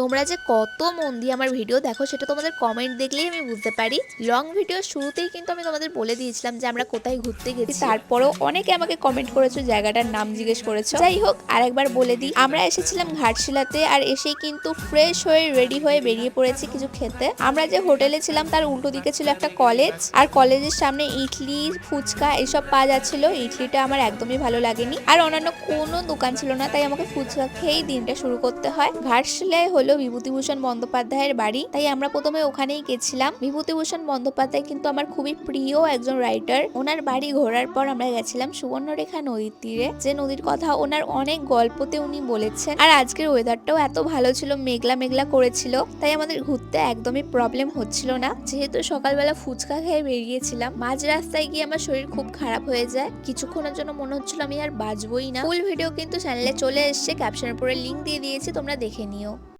তোমরা যে কত মন দিয়ে আমার ভিডিও দেখো, সেটা তোমাদের কমেন্ট দেখলেই আমি বুঝতে পারি। লং ভিডিও শুরুতেই কিন্তু আমি তোমাদের বলে দিয়েছিলাম যে আমরা কোথায় ঘুরতে গেছি। তারপরেও অনেকে আমাকে কমেন্ট করেছ, জায়গাটার নাম জিজ্ঞেস করেছ। যাই হোক, আরেকবার বলে দিই, আমরা এসেছিলাম ঘাটশিলাতে আর এসেই কিন্তু ফ্রেশ হয়ে রেডি হয়ে বেরিয়ে পড়েছি কিছু খেতে। আমরা যে হোটেলে ছিলাম, তার উল্টো দিকে ছিল একটা কলেজ আর কলেজের সামনে ইডলি, ফুচকা এসব পাওয়া যাচ্ছিল। ইডলিটা আমার একদমই ভালো লাগেনি। আর অন্যান্য কোনো দোকান ছিল না, তাই আমাকে ফুচকা খেয়েই দিনটা শুরু করতে হয়। ঘাটশিলায় হলো বিভূতিভূষণ বন্দ্যোপাধ্যায়ের বাড়ি। তাই আমরা প্রথমে ওখানেই গেছিলাম। বিভূতিভূষণ বন্দ্যোপাধ্যায় কিন্তু আমার খুবই প্রিয় একজন রাইটার ওনার বাড়ি ঘোরার পর আমরা গেছিলাম সুবর্ণরেখা নদীর তীরে। যে নদীর কথা ওনার অনেক গল্পতে উনি বলেছেন। আর আজকের ওয়েদারটাও এত ভালো ছিল, মেঘলা মেঘলা করেছিল, তাই আমাদের ঘুরতে একদমই প্রবলেম হচ্ছিল না। যেহেতু সকালবেলা ফুচকা খেয়ে বেরিয়েছিলাম, মাঝ রাস্তায় গিয়ে আমার শরীর খুব খারাপ হয়ে যায়। কিছুক্ষণের জন্য মনে হচ্ছিল আমি আর বাঁচবই না। ফুল ভিডিও কিন্তু চ্যানেলে চলে এসছে। ক্যাপশনের উপরে লিঙ্ক দিয়ে দিয়েছি, তোমরা দেখে নিও।